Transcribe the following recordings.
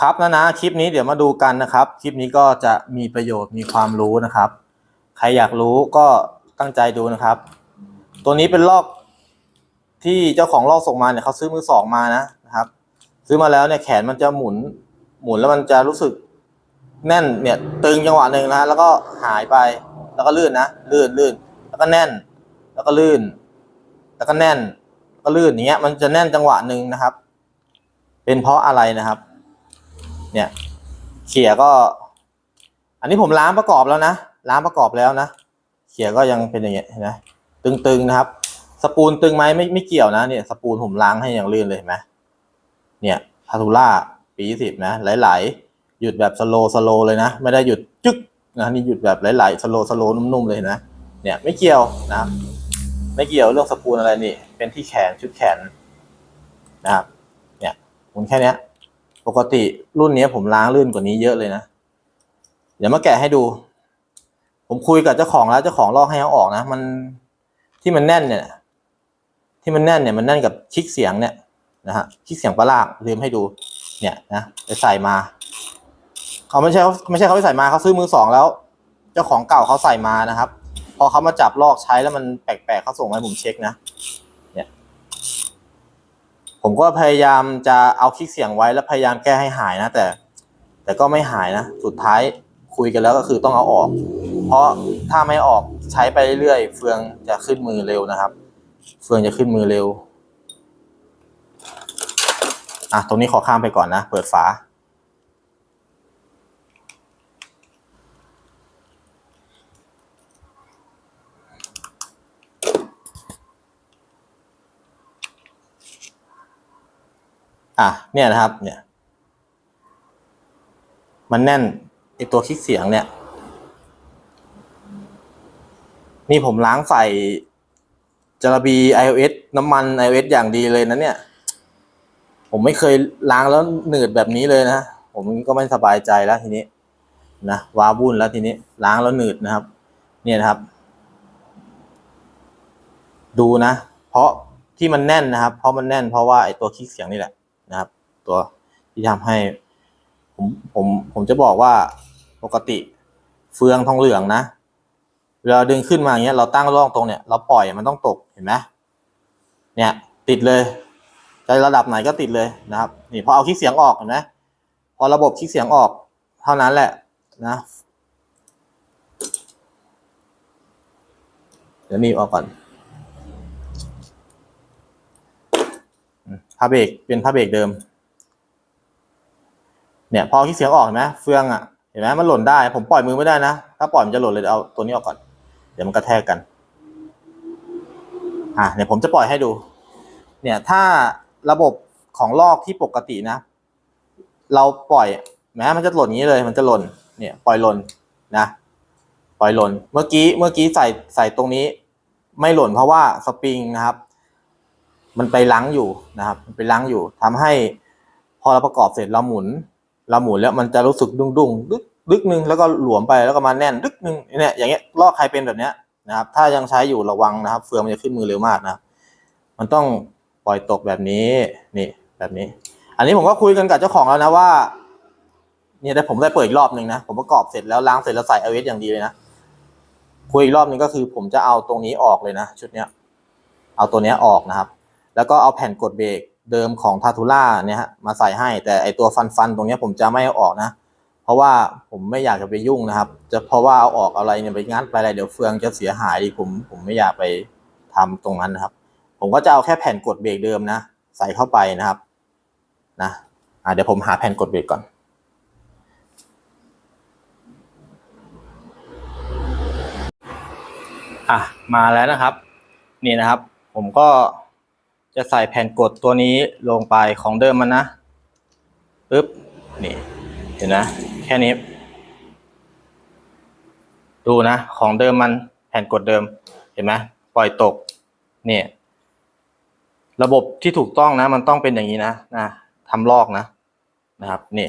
ครับนะนะคลิปนี้เดี๋ยวมาดูกันนะครับ คลิปนี้ก็จะมีประโยชน์มีความรู้นะครับ ใครอยากรู้ก็ตั้งใจดูนะครับ ตัวนี้เป็นลอกที่เจ้าของลอกส่งมาเนี่ยเขาซื้อมือสองมานะนะครับ ซื้อมาแล้วเนี่ยแขนมันจะหมุน หมุนแล้วมันจะรู้สึกแน่นเนี่ยตึงจังหวะหนึ่งนะแล้วก็หายไปแล้วก็ลื่นนะลื่นลื่นแล้วก็แน่น แล้วก็ลื่น แล้วก็แน่นก็ลื่นอย่างเงี้ยมันจะแน่นจังหวะหนึ่งนะครับ เป็นเพราะอะไรนะครับ เนี่ย เขี่ยก็ อันนี้ผมล้างประกอบแล้วนะล้างประกอบแล้วนะเขี่ยก็ยังเป็นอย่างเงี้ยเห็นไหมตึงๆนะครับ สปูนตึงไหมไม่ไม่เกี่ยวนะเนี่ย สปูนผมล้างให้อย่างลื่นเลยเห็นไหมเนี่ยพาทูล่าปีสิบนะไหลๆหยุดแบบสโลสโลเลยนะ ไม่ได้หยุดจึ๊กนะนี่หยุดแบบไหลๆสโลสโลนุ่มๆเลยนไหมเนี่ยไม่เกี่ยวนะไม่เกี่ยวเรื่องสปูนอะไรนี่ เป็นที่แขนชุดแขนนะครับ เนี่ยผมแค่เนี้ย ปกติรุ่นนี้ผมล้างลื่นกว่านี้เยอะเลยนะ เดี๋ยวมาแกะให้ดู ผมคุยกับเจ้าของแล้วเจ้าของลอกให้เอาออกนะ มันที่มันแน่นเนี่ย ที่มันแน่นเนี่ยมันแน่นกับคลิกเสียงเนี่ยนะฮะคลิกเสียงปลาลากลืมให้ดู เนี่ยนะไปใส่มาเขาไม่ใช่ไม่ใช่เขาไปใส่มาเขาซื้อมือสองแล้ว เจ้าของเก่าเขาใส่มานะครับ พอเขามาจับลอกใช้แล้วมันแปลกๆเขาส่งมาให้ผมเช็คนะ ผมก็พยายามจะเอาคลิกเสียงไว้แล้วพยายามแก้ให้หายนะแต่ แต่ก็ไม่หายนะ สุดท้ายคุยกันแล้วก็คือต้องเอาออก เพราะถ้าไม่ออกใช้ไปเรื่อยๆเฟืองจะขึ้นมือเร็วนะครับ เฟืองจะขึ้นมือเร็วอะตรงนี้ขอข้ามไปก่อนนะ เปิดฝา อะเนี่ยนะครับเนี่ย มันแน่นไอตัวคลิกเสียงเนี่ย นี่ผมล้างใส่จระบี iOS น้ำมัน iOS อย่างดีเลยนะเนี่ย ผมไม่เคยล้างแล้วหนืดแบบนี้เลยนะ ผมก็ไม่สบายใจแล้วทีนี้นะวาวุ่นแล้วทีนี้ล้างแล้วหนืดนะครับ เนี่ยนะครับ ดูนะ เพราะที่มันแน่นนะครับ เพราะมันแน่นเพราะว่าไอตัวคลิกเสียงนี่แหละ นะครับ ตัวที่ทำให้ ผมผมผมจะบอกว่าปกติเฟืองทองเหลืองนะเวลาดึงขึ้นมาอย่างเงี้ยเราตั้งร่องตรงเนี่ยเราปล่อยมันต้องตกเห็นไหมเนี่ยติดเลยใจระดับไหนก็ติดเลยนะครับนี่พอเอาคลิกเสียงออกเห็นไหมพอระบบคลิกเสียงออก เท่านั้นแหละนะเดี๋ยวนี่ออกก่อนอืม ผ้าเบรกเป็นผ้าเบรกเดิม เนี่ย พอคลิกเสียงออกเห็นไหมเฟืองอะเห็นไหมมันหล่นได้ ผมปล่อยมือไม่ได้นะถ้าปล่อยมันจะหล่นเลยเดี๋ยวเอาตัวนี้ออกก่อน เดี๋ยวมันกระแทกกัน อะเนี่ยผมจะปล่อยให้ดู เนี่ยถ้าระบบของลอกที่ปกตินะ เราปล่อยแม้มันจะหล่นอย่างนี้เลย มันจะหล่นเนี่ย ปล่อยหล่นนะปล่อยหล่น เมื่อกี้เมื่อกี้ใส่ใส่ตรงนี้ ไม่หล่นเพราะว่าสปริงนะครับ มันไปล้างอยู่นะครับ มันไปล้างอยู่ทำให้พอเราประกอบเสร็จเราหมุน เราหมุนแล้วมันจะรู้สึกดุ้งดุ้งดึกดึกนึงแล้วก็หลวมไปแล้วก็มาแน่นดึกนึงเนี่ยอย่างเงี้ยลอกใครเป็นแบบเนี้ยนะครับ ถ้ายังใช้อยู่ระวังนะครับ เฟืองมันจะขึ้นมือเร็วมากนะมันต้องปล่อยตกแบบนี้นี่แบบนี้ อันนี้ผมก็คุยกันกับเจ้าของแล้วนะว่าเนี่ยได้ผมได้เปิดอีกรอบหนึ่งนะผมประกอบเสร็จแล้วล้างเสร็จแล้วใส่เอเวสอย่างดีเลยนะคุยอีกรอบหนึ่งก็คือผมจะเอาตรงนี้ออกเลยนะชุดเนี้ยเอาตัวเนี้ยออกนะครับ แล้วก็เอาแผ่นกดเบรกเดิมของทาทูล่าเนี่ยฮะมาใส่ให้แต่ไอตัวฟันฟันตรงนี้ผมจะไม่เอาออกนะ เพราะว่าผมไม่อยากจะไปยุ่งนะครับ จะเพราะว่าเอาออกอะไรเนี่ยไปงัดไปอะไรเดี๋ยวเฟืองจะเสียหายอีผมผมไม่อยากไปทำตรงนั้นนะครับ ผมก็จะเอาแค่แผ่นกดเบรกเดิมนะ ใส่เข้าไปนะครับนะอ่าเดี๋ยวผมหาแผ่นกดเบรกก่อนอะมาแล้วนะครับ นี่นะครับ ผมก็ จะใส่แผ่นกดตัวนี้ลงไปของเดิมมันนะปึ๊บนี่เห็นนะ แค่นี้ ดูนะ ของเดิมมันแผ่นกดเดิม เห็นไหมปล่อยตกเนี่ยระบบที่ถูกต้องนะ มันต้องเป็นอย่างนี้นะนะทำลอกนะ นะครับนี่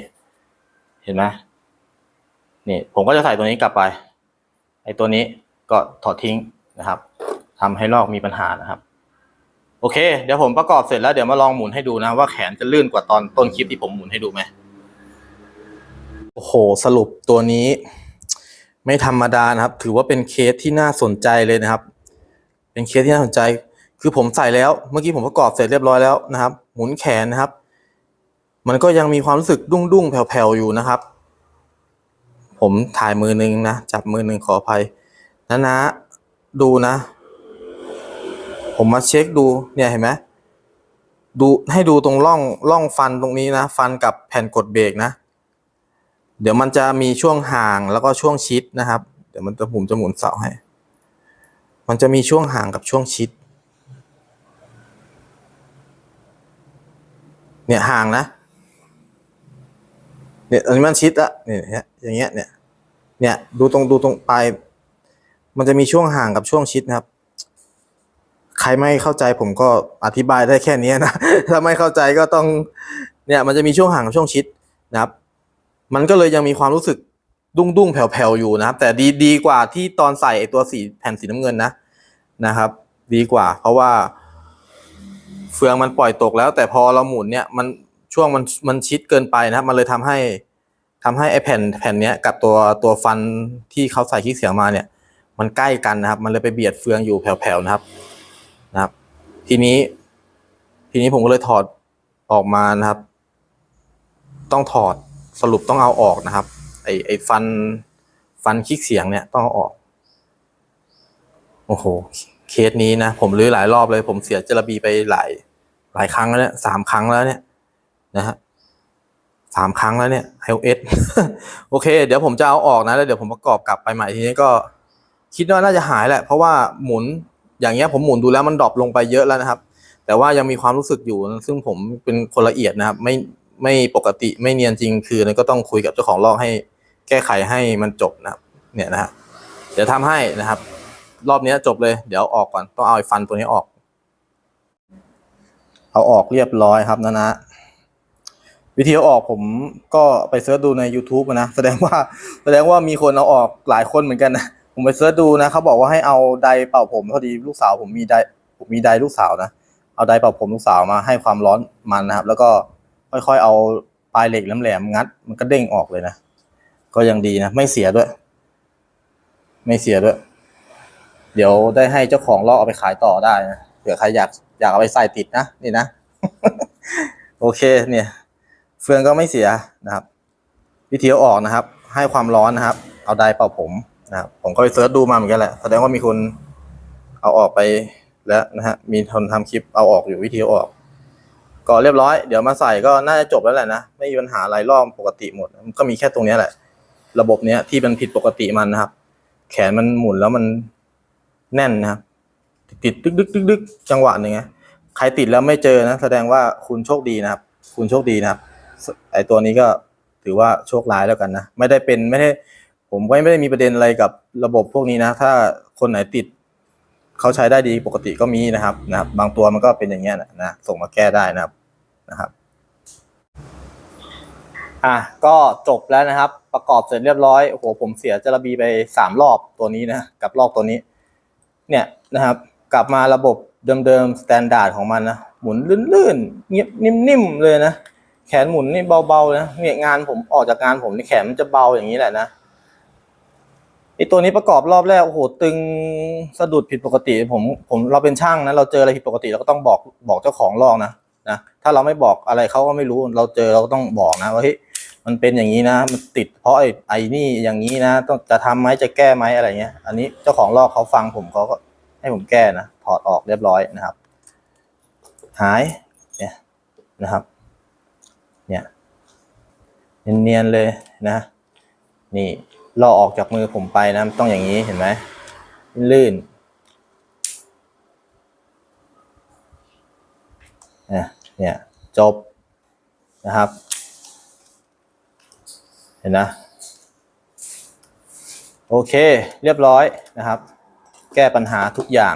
เห็นไหมนี่ผมก็จะใส่ตัวนี้กลับไปไอ้ตัวนี้ก็ถอดทิ้งนะครับทำให้ลอกมีปัญหานะครับ โอเค เดี๋ยวผมประกอบเสร็จแล้วเดี๋ยวมาลองหมุนให้ดูนะว่าแขนจะลื่นกว่าตอนต้นคลิปที่ผมหมุนให้ดูไหมโอ้โห สรุปตัวนี้ ไม่ธรรมดานะครับ ถือว่าเป็นเคสที่น่าสนใจเลยนะครับ เป็นเคสที่น่าสนใจ คือผมใส่แล้ว เมื่อกี้ผมประกอบเสร็จเรียบร้อยแล้วนะครับ หมุนแขนนะครับ มันก็ยังมีความรู้สึกดุ้งดุ้งๆแผ่วๆอยู่นะครับ ผมถ่ายมือหนึ่งนะ จับมือหนึ่งขออภัยนะนะ ดูนะ ผมมาเช็คดูเนี่ยเห็นไหมดูให้ดูตรงร่องร่องฟันตรงนี้นะ ฟันกับแผ่นกดเบรกนะ เดี๋ยวมันจะมีช่วงห่างแล้วก็ช่วงชิดนะครับ เดี๋ยวมันจะผมจะหมุนเสาให้ มันจะมีช่วงห่างกับช่วงชิด เนี่ยห่างนะ เนี่ยอันนี้มันชิดละเนี่ยเนี่ยอย่างเงี้ยเนี่ย เนี่ยดูตรงดูตรงปลายมันจะมีช่วงห่างกับช่วงชิดนะครับ ใครไม่เข้าใจผมก็อธิบายได้แค่นี้นะ ถ้าไม่เข้าใจก็ต้องเนี่ยมันจะมีช่วงห่างกับช่วงชิดนะครับ มันก็เลยยังมีความรู้สึกดุ้งดุ้งๆแผ่วๆอยู่นะครับ แต่ดีดีกว่าที่ตอนใส่ไอตัวสีแผ่นสีน้ำเงินนะนะครับ ดีกว่า เพราะว่า เฟืองมันปล่อยตกแล้ว แต่พอเราหมุนเนี่ยมันช่วงมันมันชิดเกินไปนะครับ มันเลยทำให้ทำให้ไอแผ่นแผ่นเนี้ยกับตัวตัวฟันที่เขาใส่ขี้เสียงมาเนี่ย มันใกล้กันนะครับ มันเลยไปเบียดเฟืองอยู่แผ่วๆนะครับ นะครับ ทีนี้ ทีนี้ผมก็เลยถอดออกมานะครับ ต้องถอดสรุปต้องเอาออกนะครับ ไอไอฟันฟันคลิกเสียงเนี่ยต้องเอาออก โอ้โห เคสนี้นะ ผมรื้อหลายรอบเลย ผมเสียจระบีไปหลาย หลายครั้งแล้วเนี่ยสามครั้งแล้วเนี่ยนะฮะสามครั้งแล้วเนี่ย LS โอเค เดี๋ยวผมจะเอาออกนะแล้วเดี๋ยวผมประกอบกลับไปใหม่ทีนี้ก็ คิดว่าน่าจะหายแหละ เพราะว่าหมุน อย่างเงี้ยผมหมุนดูแล้วมันดรอปลงไปเยอะแล้วนะครับ แต่ว่ายังมีความรู้สึกอยู่ ซึ่งผมเป็นคนละเอียดนะครับ ไม่ไม่ปกติไม่เนียนจริง คือก็ต้องคุยกับเจ้าของลอกให้ แก้ไขให้มันจบนะครับ เนี่ยนะฮะเดี๋ยวทำให้นะครับ รอบนี้จบเลย เดี๋ยวออกก่อนต้องเอาไอ้ฟันตัวนี้ออก เอาออกเรียบร้อยครับนะนะวิธีเอาออกผมก็ไปเสิร์ชดูใน YouTube นะแสดงว่าแสดงว่ามีคนเอาออกหลายคนเหมือนกันนะ ผมไปเสิร์ชดูนะเขาบอกว่าให้เอาไดเป่าผมพอดีลูกสาว ผมมีไดผมมีไดลูกสาวนะเอาไดเป่าผมลูกสาวมาให้ความร้อนมันนะครับ แล้วก็ค่อยๆเอาปลายเหล็กแหลมๆงัด มันก็เด้งออกเลยนะก็ยังดีนะไม่เสียด้วย ไม่เสียด้วย เดี๋ยวได้ให้เจ้าของลอกเอาไปขายต่อได้นะเผื่อใครอยากอยากเอาไปใส่ติดนะนี่นะ โอเคเนี่ย เฟืองก็ไม่เสียนะครับ วิธีเอาออกนะครับ ให้ความร้อนนะครับ เอาไดเป่าผม นะครับผมก็ไปเสิร์ชดูมาเหมือนกันแหละแสดงว่ามีคนเอาออกไปแล้วนะฮะมีคนทำคลิปเอาออกอยู่วิธีออก ก็เรียบร้อยเดี๋ยวมาใส่ก็น่าจะจบแล้วแหละนะไม่มีปัญหาอะไรรอบปกติหมดมันก็มีแค่ตรงนี้แหละ ระบบเนี้ยที่มันผิดปกติมันนะครับ แขนมันหมุนแล้วมันแน่นนะครับติดดึกดึกดึกดึกจังหวะหนึ่งนะใครติดแล้วไม่เจอนะ แสดงว่าคุณโชคดีนะครับ คุณโชคดีนะครับ ไอตัวนี้ก็ถือว่าโชคร้ายแล้วกันนะ ไม่ได้เป็นไม่ได้ ผมก็ไม่ได้มีประเด็นอะไรกับระบบพวกนี้นะ ถ้าคนไหนติดเขาใช้ได้ดีปกติก็มีนะครับนะครับ บางตัวมันก็เป็นอย่างเงี้ยนะนะส่งมาแก้ได้นะครับนะครับอะก็จบแล้วนะครับ ประกอบเสร็จเรียบร้อยโอ้โหผมเสียจระบีไปสามรอบตัวนี้นะกับรอบตัวนี้ เนี่ยนะครับ กลับมาระบบเดิมๆสแตนดาร์ดของมันนะหมุนลื่นๆเงียบนิ่มๆเลยนะแขนหมุนนี่เบาๆนะเนี่ยงานผมออกจากงานผมนี่แขนมันจะเบาอย่างนี้แหละนะ ไอตัวนี้ประกอบรอบแรกโอ้โหตึงสะดุดผิดปกติผมผมเราเป็นช่างนะเราเจออะไรผิดปกติเราก็ต้องบอกบอกเจ้าของลอกนะนะถ้าเราไม่บอกอะไรเขาก็ไม่รู้เราเจอเราก็ต้องบอกนะว่าเฮ้ยมันเป็นอย่างนี้นะ มันติดเพราะไอ้ไอ้นี่อย่างนี้นะ ต้องจะทำไหมจะแก้ไหมอะไรเงี้ย อันนี้เจ้าของลอกเขาฟังผมเขาก็ให้ผมแก้นะถอดออกเรียบร้อยนะครับ หายเนี่ยนะครับ เนี่ยเนียนๆเลยนะ นี่ รอออกจากมือผมไปนะต้องอย่างนี้เห็นไหมลื่นเนี่ยเนี่ยจบนะครับ เห็นนะ โอเคเรียบร้อยนะครับ แก้ปัญหาทุกอย่าง